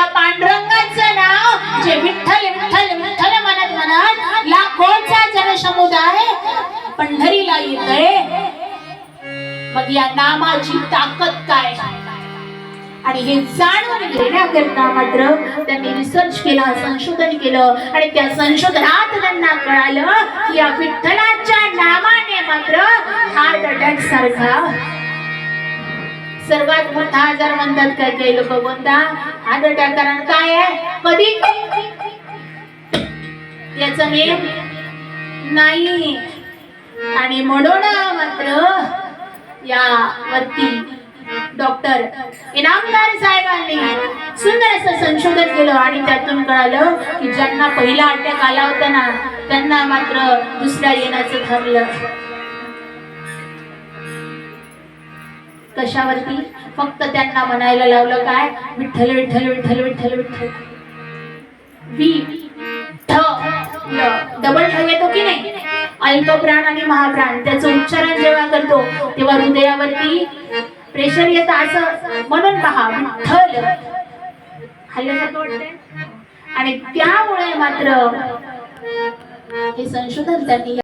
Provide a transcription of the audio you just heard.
त्या पांडुरंगाचं नाव जे विठ्ठल विठ्ठल विठ्ठल म्हणत म्हणत लाखोचा जनसमुदाय पंढरीला येतय. मग या नामाची ताकद काय? आणि हे जाणून घेण्याकरता मात्र त्यांनी रिसर्च केला संशोधन केलं आणि त्या संशोधनात त्यांना कळालं की या विठ्ठलाच्या नामाने मात्र हार्ट अटॅक सारखा सर्वात मोठा आजार म्हणतात काय काही लोक कोणता? हार्ट अटॅक कारण काय आहे? कधी? याच नेम नाही. आणि म्हणून मात्र या वरती डॉक्टर इनामदार साहेबांनी सुंदर असं संशोधन केलं आणि त्यातून कळालं की ज्यांना पहिला अटॅक आला होता ना त्यांना मात्र दुसऱ्या येण्याचं ठरलं. कशावरती? फक्त त्यांना म्हणायला लावलं काय? विठ्ठल विठ्ठल विठ्ठल विठ्ठल विठ्ठल. डबल ठ येतो की नाही? अल्प प्राण आणि महाप्राण. त्याचं उच्चारण जेव्हा करतो तेव्हा हृदयावरती प्रेशर येतं असं. म्हणून पहा विठ्ठल. हल्ल्यासारखं वाटतंय? आणि त्यामुळे मात्र हे संशोधन त्यांनी